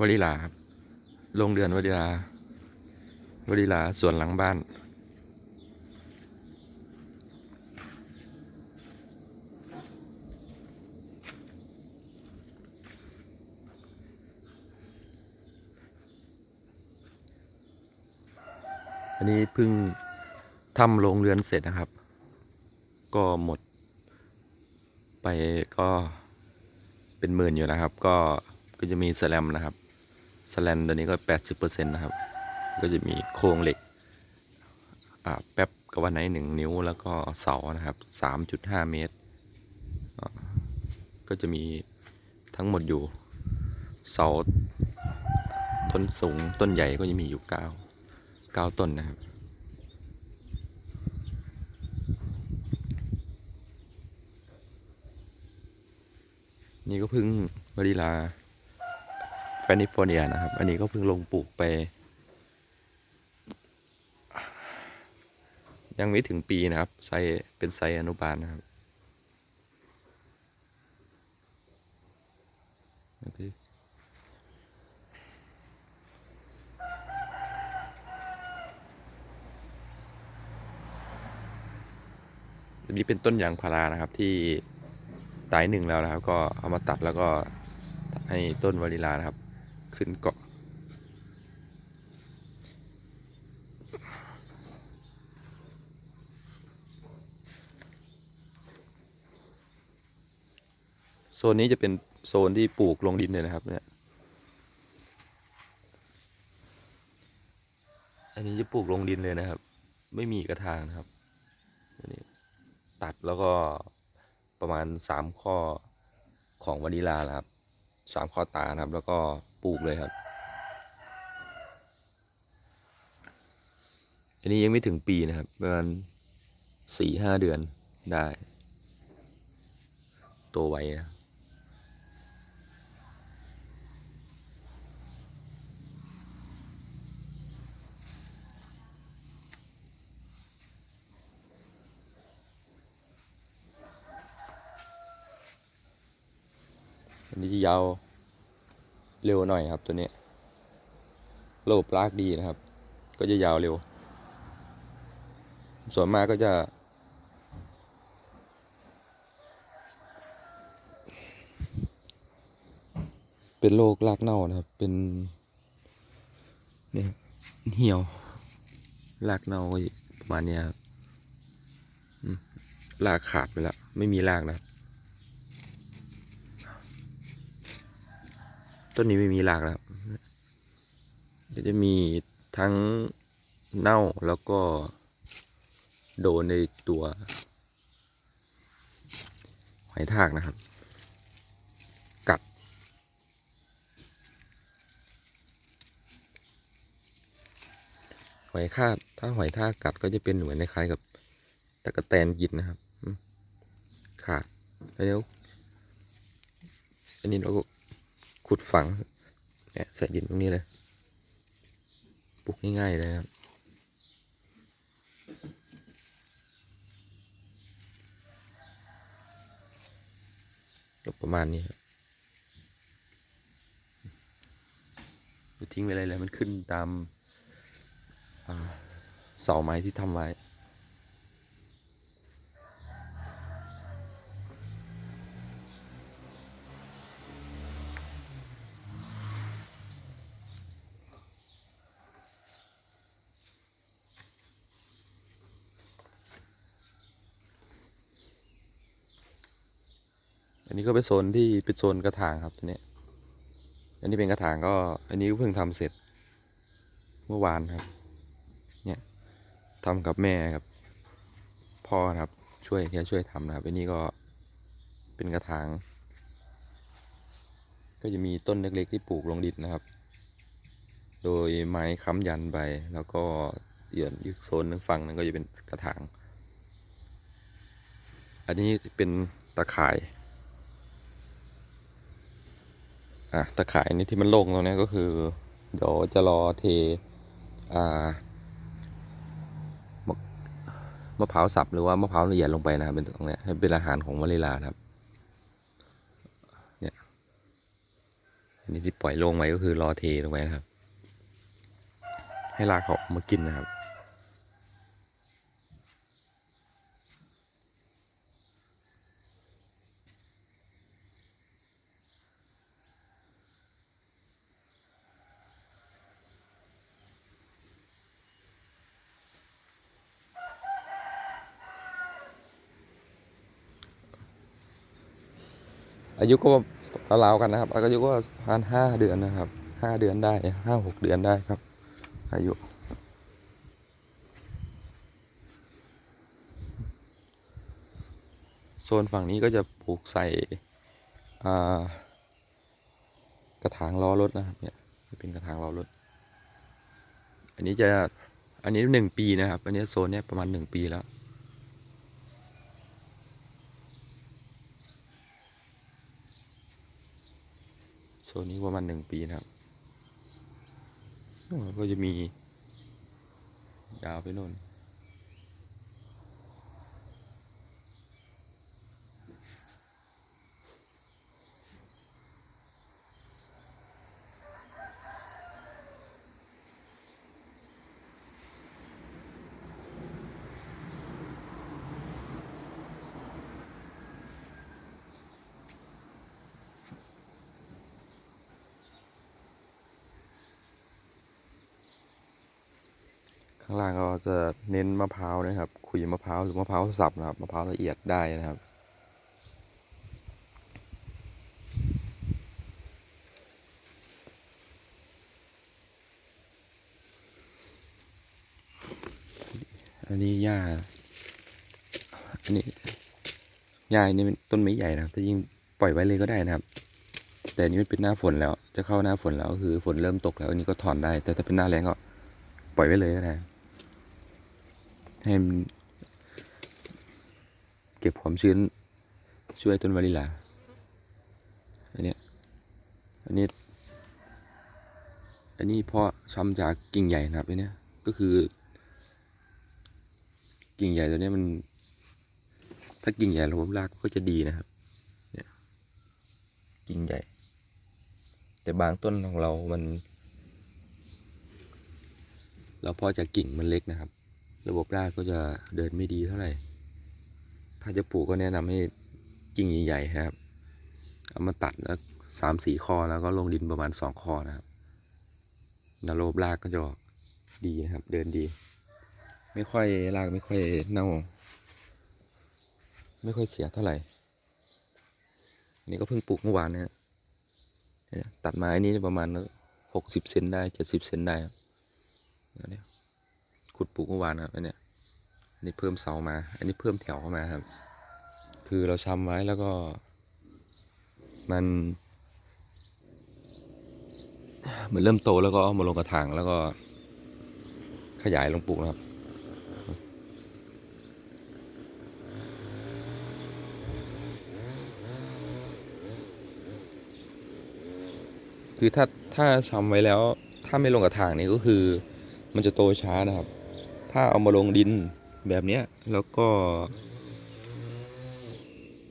วลิลาครับโรงเรือนวลิลาวลิลาสวนหลังบ้าน อันนี้เพิ่งทำโรงเรือนเสร็จนะครับ ก็หมด ไปก็เป็นหมื่นอยู่นะครับ ก็ก็จะมีแสลมนะครับ สแลมตัวนี้ก็ 80%นะครับ ก็จะมีโครงเหล็กแป๊บกบวันไหนหนึ่งนิ้วแล้วก็เสานะครับ 3.5 เมตร ก็จะมีทั้งหมดอยู่เสาต้นสูงต้นใหญ่ก็จะมีอยู่ 9 9 ต้นนะครับนี่ก็เพิ่งวาริลา แคลิฟอร์เนียนะครับ อันนี้ก็เพิ่งลงปลูกไป ยังไม่ถึงปีนะครับไซเป็นไซอนุบาลนะครับอันนี้เป็นต้นยางพารานะครับที่ตายหนึ่งแล้วนะครับ ก็เอามาตัดแล้วก็ให้ต้นวานิลานะครับ ขึ้นเกาะ โซนนี้จะเป็นโซนที่ปลูกลงดินเลยนะครับเนี่ย อันนี้จะปลูกลงดินเลยนะครับ ไม่มีกระถางนะครับอันนี้ตัดแล้วก็ประมาณสามข้อของวานิลานะครับสามข้อตานะครับ แล้วก็ ปลูกเลยครับ อันนี้ยังไม่ถึงปีนะครับ ประมาณสี่ห้าเดือนได้ตัวไวนะอันนี้ยาว เร็วหน่อยครับตัวนี้ระบบลากดีนะครับ ก็จะยาวเร็ว ส่วนมากก็จะเป็นโรครากเน่านะครับ เป็นเนี่ยเหี่ยวรากเน่าประมาณเนี้ยครับรากขาดไปแล้ว ไม่มีรากนะครับ ต้นนี้ไม่มีรากแล้วครับเดี๋ยวจะมีทั้งเน่าแล้วก็โดนในตัวหอยทากนะครับ กัด หอยคาดถ้าหอยทากกัดก็จะเป็นเหมือนคล้ายกับตะกะแตนกินนะครับขาดแล้วเดี๋ยวอันนี้เราก็ ขุดฝังเนี่ยใส่ดินตรงนี้เลยปลูกง่ายๆเลยครับประมาณนี้ครับทิ้งไปเลยเลยมันขึ้นตามเสาไม้ที่ทำไว้ อันนี้ก็เป็น โซนที่เป็นโซนกระถางครับตัวนี้ อันนี้เป็นกระถางก็อันนี้ก็เพิ่งทำเสร็จ เมื่อวานครับ เนี่ยทำกับแม่ครับ พ่อครับช่วยแค่ช่วยทำนะครับอันนี้ก็เป็นกระถาง ก็จะมีต้นเล็กๆที่ปลูกลงดินนะครับ โดยไม้ค้ำยันไปแล้วก็เอียนอีกโซนหนึงฝั่งนึงก็จะเป็นกระถาง อันนี้เป็นตะข่าย อะตะข่ายนี้ที่มันโล่งตรงนี้ก็คือ เดี๋ยวจะรอเทอ่ามะมะพร้าวสับหรือว่ามะพร้าวละเอียดลงไปนะครับเป็นตรงนี้ให้เป็นอาหารของวาเลลาครับเนี่ยนี่ที่ปล่อยโล่งไว้ก็คือรอเทลงไว้นะครับ ให้รากเขามากินนะครับ อายุก็ราวๆกันนะครับอายุก็ประมาณห้าเดือนนะครับห้าเดือนได้ห้าหกเดือนได้ครับ อายุโซนฝั่งนี้ก็จะปลูกใส่กระถางล้อรถนะครับเนี่ยเป็นกระถางล้อรถ อันนี้จะอันนี้หนึ่งปีนะครับ อันนี้โซนเนี้ยประมาณหนึ่งปีแล้ว โซนนี้ประมาณหนึ่งปีนะครับก็จะมียาวไปโน่นางล่างก็จะเน้นมะพร้าวนะครับ ขุยมะพร้าวหรือมะพร้าวสับนะครับ มะพร้าวละเอียดได้นะครับ อันนี้หญ้า อันนี้หญ้านนี้เป็นต้นไม้ใหญ่นะครับแต่ยิ่งปล่อยไว้เลยก็ได้นะครับ แต่นี้มันเป็นหน้าฝนแล้ว จะเข้าหน้าฝนแล้วก็คือฝนเริ่มตกแล้วอันนี้ก็ถอนได้ แต่ถ้าเป็นหน้าแรงก็ปล่อยไว้เลยก็ได้ ให้มันเก็บความชื้นช่วยต้นวานิลลาอันเนี้ย อันนี้ อันนี้เพราะช้ำจากกิ่งใหญ่นะครับอันเนี้ย ก็คือ กิ่งใหญ่ตัวเนี้ยมัน ถ้ากิ่งใหญ่ระบบรากก็จะดีนะครับ เนี่ย กิ่งใหญ่ แต่บางต้นของเรา มัน เราเพาะจากกิ่งมันเล็กนะครับ ระบบรากก็จะเดินไม่ดีเท่าไหร่ ถ้าจะปลูกก็แนะนำให้กิ่งใหญ่ๆครับ เอามาตัดแล้วสามสี่ข้อแล้วก็ลงดินประมาณสองข้อนะครับแล้วระบบรากก็จะออกดีนะครับ เดินดี ไม่ค่อยรากไม่ค่อยเน่า ไม่ค่อยเสียเท่าไหร่อันนี้ก็เพิ่งปลูกเมื่อวานนะฮะตัดไม้นี้ประมาณหกสิบเซนได้เจ็ดสิบเซนได้ครับ ขุดปลูกเมื่อวานครับอันเนี้ยอันนี้เพิ่มเสามา อันนี้เพิ่มแถวเข้ามาครับ คือเราชำไว้แล้วก็ มันเหมือนเริ่มโตแล้วก็เอามาลงกระถางแล้วก็ ขยายลงปลูกนะครับคือถ้าถ้าชำไว้แล้ว ถ้าไม่ลงกระถางนี่ก็คือ มันจะโตช้านะครับ ถ้าเอามาลงดินแบบเนี้ยแล้วก็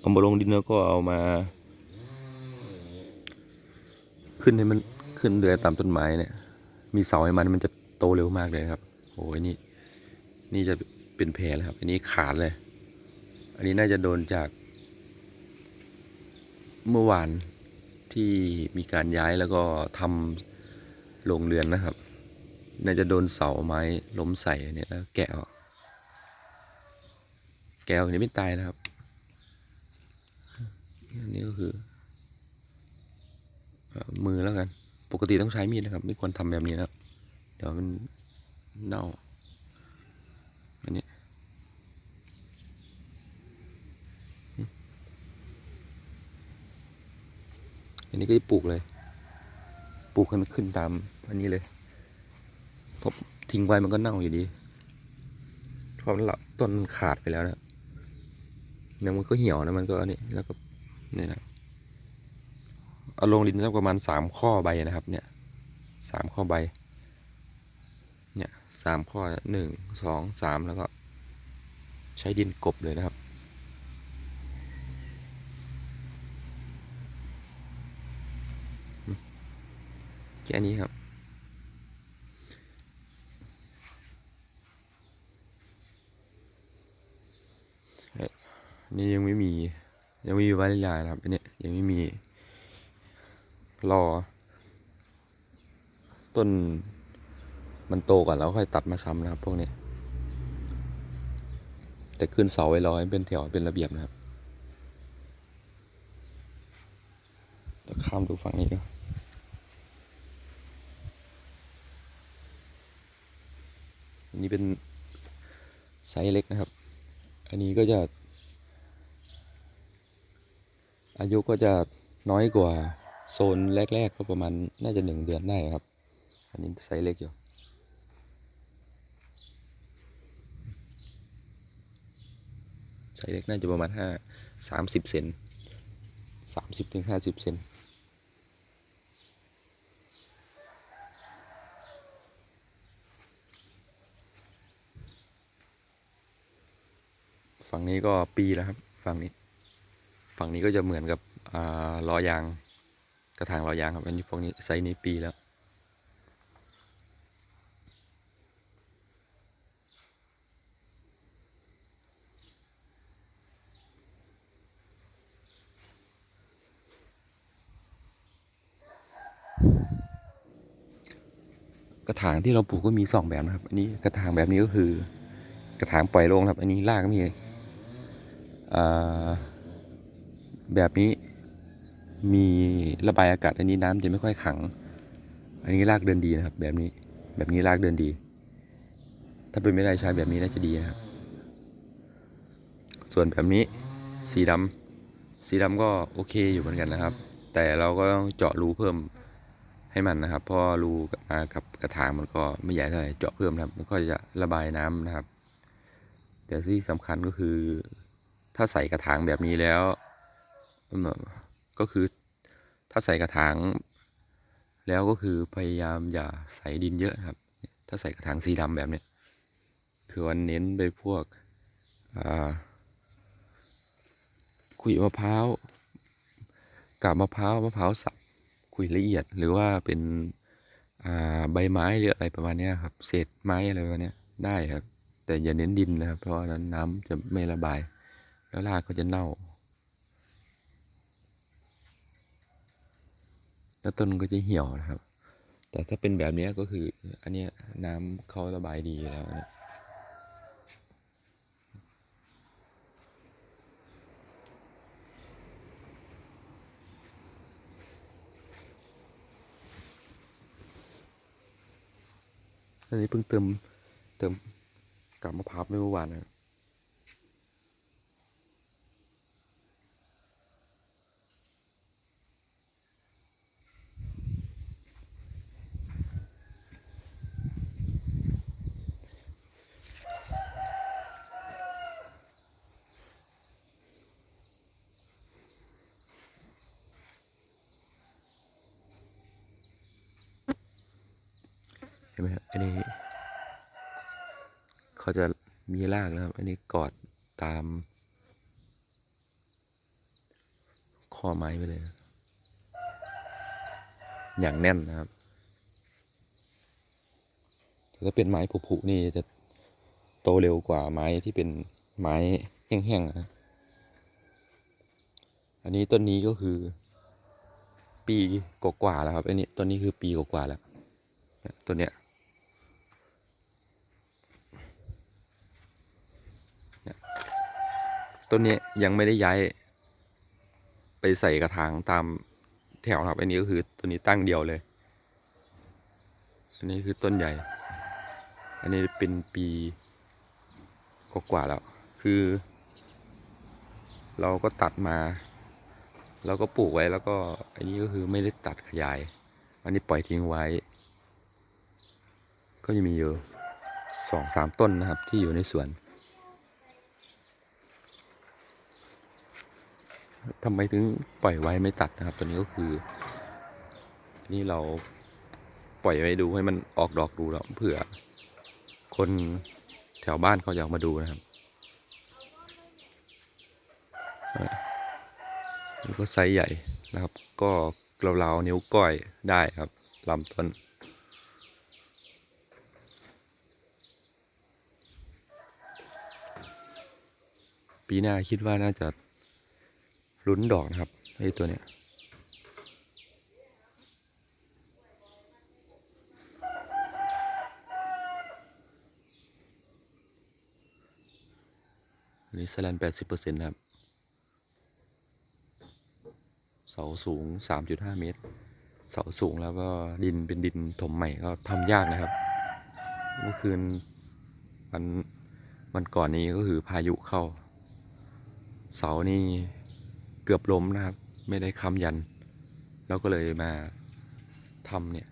เอามาลงดินแล้วก็เอามา ขึ้นให้มันขึ้นเดือตามต้นไม้เนี่ย มีเสาให้มันมันจะโตเร็วมากเลยครับโอ้ยนี่ นี่จะเป็นแผลแล้วครับ อันนี้ขาดเลย อันนี้น่าจะโดนจาก เมื่อวานที่มีการย้ายแล้วก็ทำโรงเรือนนะครับ น่าจะโดนเสาไม้ล้มใส่เนี่ยแล้วแกะออกแกะออกนี่ไม่ตายนะครับ อันนี้ก็คือมือแล้วกัน ปกติต้องใช้มีดนะครับ ไม่ควรทำแบบนี้นะเดี๋ยวมันเน่า อันนี้ อันนี้ก็จะปลูกเลย ปลูกให้มันขึ้นตามอันนี้เลย พราะทิ้งไว้มันก็เน่าอยู่ดีเพราะละต้นขาดไปแล้วนะเนี่ยมันก็เหี่ยวนะมันก็อันนี้แล้วก็เนี่ยนะเอาลงดินสักประมาณสามข้อใบนะครับ เนี่ยสามข้อใบ เนี่ยสามข้อหนึ่งสองสามแล้วก็ ใช้ดินกบเลยนะครับแค่นี้ครับ เอ๊ะ นี่ยังไม่มี ยังไม่มีวานิลานะครับอันเนี้ยยังไม่มีรอ ต้นมันโตก่อนแล้วค่อยตัดมาซ้ำนะครับ พวกนี้ แต่ขึ้นเสาไว้รอให้เป็นแถวเป็นระเบียบนะครับเดี๋ยวข้ามดูฝั่งนี้ก็อันนี้เป็นไซส์เล็กนะครับ อันนี้ก็จะ อายุก็จะน้อยกว่าโซนแรก ๆ ก็ประมาณน่าจะหนึ่งเดือนได้ครับ อันนี้ไซส์เล็กอยู่ไซส์เล็กน่าจะประมาณห้าสามสิบเซนสามสิบถึงห้าสิบเซนฝั่งนี้ก็ปีแล้วครับ ฝั่งนี้ ฝั่งนี้ก็จะเหมือนกับล้อยาง กระถางล้อยางครับอันนี้พวกนี้ไซส์นี้ปีแล้วกระถางที่เราปลูกก็มีสองแบบนะครับ อันนี้กระถางแบบนี้ก็คือ กระถางปล่อยโล่งครับ อันนี้รากมีอ่า แบบนี้มีระบายอากาศอันนี้น้ำจะไม่ค่อยขัง อันนี้รากเดินดีนะครับ แบบนี้แบบนี้รากเดินดี ถ้าเป็นไม่ได้ใช้แบบนี้น่าจะดีนะครับ ส่วนแบบนี้สีดำสีดำก็โอเคอยู่เหมือนกันนะครับ แต่เราก็ต้องเจาะรูเพิ่มให้มันนะครับเพราะรูมากับกระถางมันก็ไม่ใหญ่เท่าไหร่เจาะเพิ่มนะครับ มันก็จะระบายน้ำนะครับ แต่ที่สำคัญก็คือ ถ้าใส่กระถางแบบนี้แล้ว ก็คือถ้าใส่กระถาง แล้วก็คือพยายามอย่าใส่ดินเยอะครับ ถ้าใส่กระถางสีดำแบบเนี้ยคือวันเน้นไปพวกขุยมะพร้าวกาบมะพร้าวมะพร้าวสับคุยละเอียด หรือว่าเป็นใบไม้หรืออะไรประมาณนี้ครับ เศษไม้อะไรประมาณนี้ได้ครับ แต่อย่าเน้นดินนะครับ เพราะนั้นน้ำจะไม่ระบาย แล้วรากก็จะเน่า แล้วต้นก็จะเหี่ยวนะครับ แต่ถ้าเป็นแบบนี้ก็คืออันนี้น้ำเขาระบายดีแล้วนะอันนี้เพิ่งเติมเติมกาบมะพร้าวไปเมื่อวานนะ เห็นไหมครับอันนี้เขาจะมีรากนะครับ อันนี้กอดตามข้อไม้ไปเลย อย่างแน่นนะครับถ้าเป็นไม้ผุๆนี่จะโตเร็วกว่าไม้ที่เป็นไม้แห้งๆนะอันนี้ต้นนี้ก็คือ ปีกว่าๆแล้วครับ อันนี้ต้นนี้คือปีกว่าๆแล้วต้นเนี้ย ต้นนี้ยังไม่ได้ย้าย ไปใส่กระถางตามแถวนะครับ อันนี้ก็คือต้นนี้ตั้งเดียวเลย อันนี้คือต้นใหญ่ อันนี้เป็นปีกว่าแล้ว คือ เราก็ตัดมา เราก็ปลูกไว้แล้วก็ อันนี้ก็คือไม่ได้ตัดขยาย อันนี้ปล่อยทิ้งไว้ ก็จะมีอยู่สองสามต้นนะครับที่อยู่ในสวน ทำไมถึงปล่อยไว้ไม่ตัดนะครับ ตัวนี้ก็คือ นี่เราปล่อยไว้ดูให้มันออกดอกดูแล้วเผื่อ คนแถวบ้านเขาอยากมาดูนะครับนี่ก็ไซส์ใหญ่นะครับ ก็เราๆนิ้วก้อยได้ครับลำต้นปีหน้าคิดว่าน่าจะ ลุ้นดอกนะครับไอ้ตัวเนี้ยอันนี้สแลนแปดสิบเปอร์เซ็นต์ครับ เสาสูงสามจุดห้าเมตร เสาสูงแล้วก็ดินเป็นดินถมใหม่ก็ทำยากนะครับ เมื่อคืนมันมันก่อนนี้ก็คือพายุเข้า เสานี่ เกือบล้มนะครับ ไม่ได้ค้ำยันแล้วก็เลยมาทำเนี่ย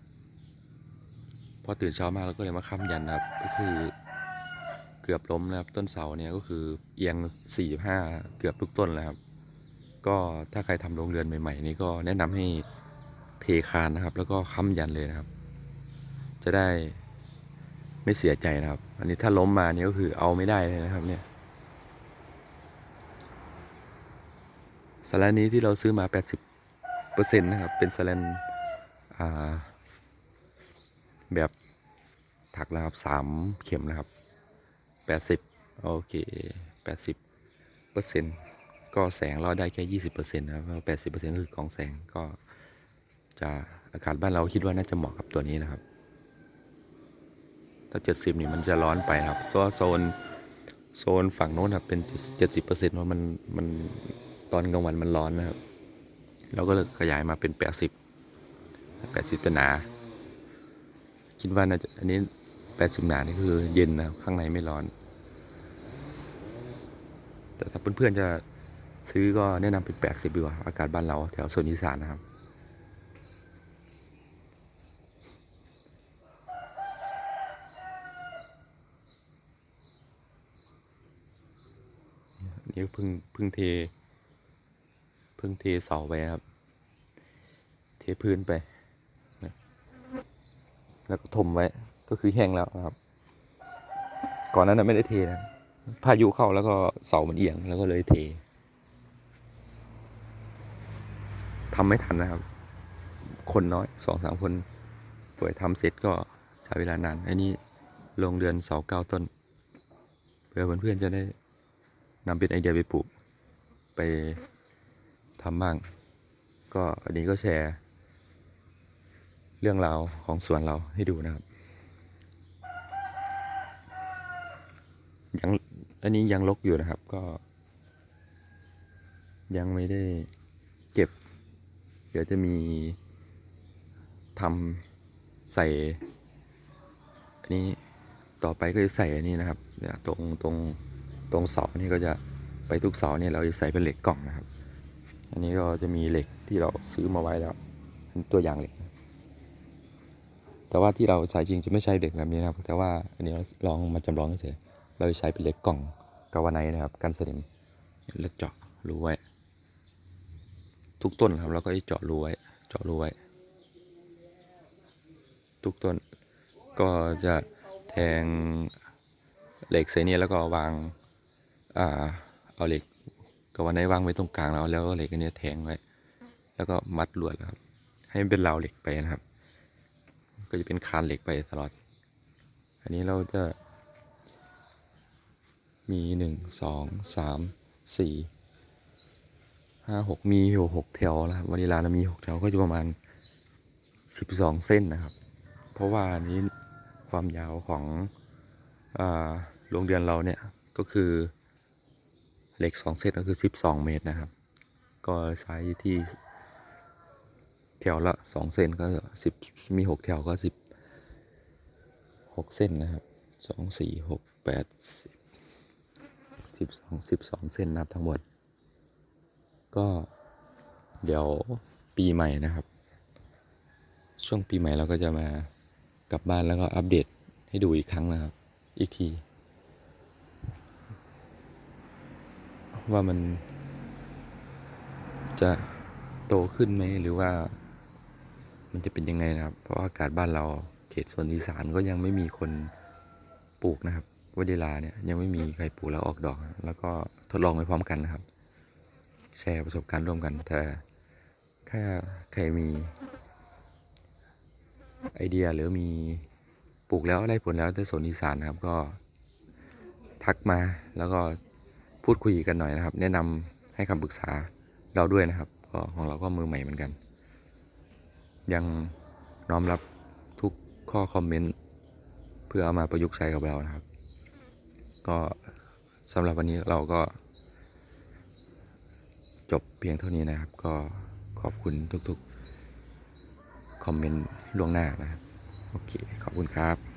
พอตื่นเช้ามาเราก็เลยมาค้ำยันนะครับ ก็คือเกือบล้มนะครับ ต้นเสาเนี่ยก็คือเอียงสี่ห้าเกือบทุกต้นแล้วครับ ก็ถ้าใครทำโรงเรือนใหม่ ๆ นี่ก็แนะนำให้เทคานนะครับ แล้วก็ค้ำยันเลยนะครับ จะได้ไม่เสียใจนะครับ อันนี้ถ้าล้มมานี่ก็คือเอาไม่ได้เลยนะครับเนี่ย สแลนนี้ที่เราซื้อมา 80เปอร์เซ็นต์นะครับ เป็นสแลนแบบถักนะครับสามเข็มนะครับแปดสิบโอเคแปดสิบเปอร์เซ็นต์ก็แสงเราได้แค่ยี่สิบเปอร์เซ็นต์นะครับแปดสิบเปอร์เซ็นต์คือกองแสงก็จะอากาศบ้านเราคิดว่าน่าจะเหมาะกับตัวนี้นะครับ ถ้าเจ็ดสิบนี่มันจะร้อนไปครับเพราะว่าโซนโซนฝั่งโน้นครับเป็นเจ็ดสิบเปอร์เซ็นต์ว่ามันมัน ตอนกลางวันมันร้อนนะครับ เราก็เลยขยายมาเป็นแปดสิบแปดสิบจะหนา คิดว่าน่าจะอันนี้แปดสิบหนานี่คือเย็นนะข้างในไม่ร้อน แต่ถ้าเพื่อนๆจะซื้อก็แนะนำเป็นแปดสิบดีกว่า อากาศบ้านเราแถวโซนอีสานนะครับนี่เพิ่งเพิ่งเท พิ่งเทเสาไปครับ เทพื้นไป แล้วก็ถมไว้ ก็คือแห้งแล้วครับ ก่อนนั้นไม่ได้เทนะ พายุเข้าแล้วก็เสามันเอียงแล้วก็เลยเท ทำไม่ทันนะครับ คนน้อยสองสามคนป่วยทำเสร็จก็ใช้เวลานาน อันนี้ลงเดือนเสาเก้าต้น เพื่อเพื่อนๆจะได้นำเป็นไอเดียไปปลูกไป ทำบ้าง ก็อันนี้ก็แชร์ เรื่องราวของสวนเราให้ดูนะครับยังอันนี้ยังลกอยู่นะครับก็ ยังไม่ได้เก็บ เดี๋ยวจะมีทำใส่อันนี้ต่อไปก็จะใส่อันนี้นะครับตรงตรงตรงเสานี่ก็จะไปทุกเสาเนี่ยเราจะใส่เป็นเหล็กกล่องนะครับ อันนี้ก็จะมีเหล็กที่เราซื้อมาไว้แล้วเป็นตัวอย่างเหล็ก แต่ว่าที่เราใช้จริงจะไม่ใช่เหล็กแบบนี้นะครับ แต่ว่าอันนี้เราลองมาจำลองเฉยเราใช้เป็นเหล็กกล่องกาวไนนะครับกันสนิมแล้วเจาะรูไว้ ทุกต้นครับเราก็เจาะรูไว้เจาะรูไว้ ทุกต้นก็จะแทงเหล็กใส่เนี่ยแล้วก็วางอ่าเอาเหล็ก กับวันไหนวางไว้ตรงกลางแล้วแล้วก็เหล็กอันเนี้ยแทงไว้ แล้วก็มัดลวดนะครับ ให้มันเป็นราวเหล็กไปนะครับ ก็จะเป็นคานเหล็กไปตลอด อันนี้เราจะ มีหนึ่งสองสามสี่ห้าหกมีอยู่หกแถวนะครับวานิลานะมีหกแถวก็จะประมาณสิบสองเส้นนะครับ เพราะว่านี้ความยาวของอ่าโรงเรือนเราเนี่ยก็คือ เหล็กสองเส้นก็คือสิบสองเมตรนะครับ ก็ใช้ที่แถวละสองเส้นก็สิบมีหกแถวก็สิบหกเส้นนะครับสองสี่หกแปดสิบสองสิบสองเส้นนะครับทั้งหมด ก็เดี๋ยวปีใหม่นะครับ ช่วงปีใหม่เราก็จะมากลับบ้านแล้วก็อัปเดตให้ดูอีกครั้งนะครับ อีกที ว่ามัน จะโตขึ้นไหมหรือว่า มันจะเป็นยังไงนะครับ เพราะอากาศบ้านเราเขตโซนอีสานก็ยังไม่มีคนปลูกนะครับวานิลาเนี่ยยังไม่มีใครปลูกแล้วออกดอก แล้วก็ทดลองไปพร้อมกันนะครับ แชร์ประสบการณ์ร่วมกันแต่แค่ใครมีไอเดียหรือมีปลูกแล้วได้ผลแล้วที่โซนอีสานนะครับก็ทักมาแล้วก็ พูดคุยกันหน่อยนะครับ แนะนำให้คำปรึกษาเราด้วยนะครับก็ของเราก็มือใหม่เหมือนกัน ยังน้อมรับทุกข้อคอมเมนต์เพื่อเอามาประยุกต์ใช้กับเรานะครับ ก็สำหรับวันนี้เราก็ จบเพียงเท่านี้นะครับ ก็ขอบคุณทุกๆคอมเมนต์ล่วงหน้านะครับ โอเค ขอบคุณครับ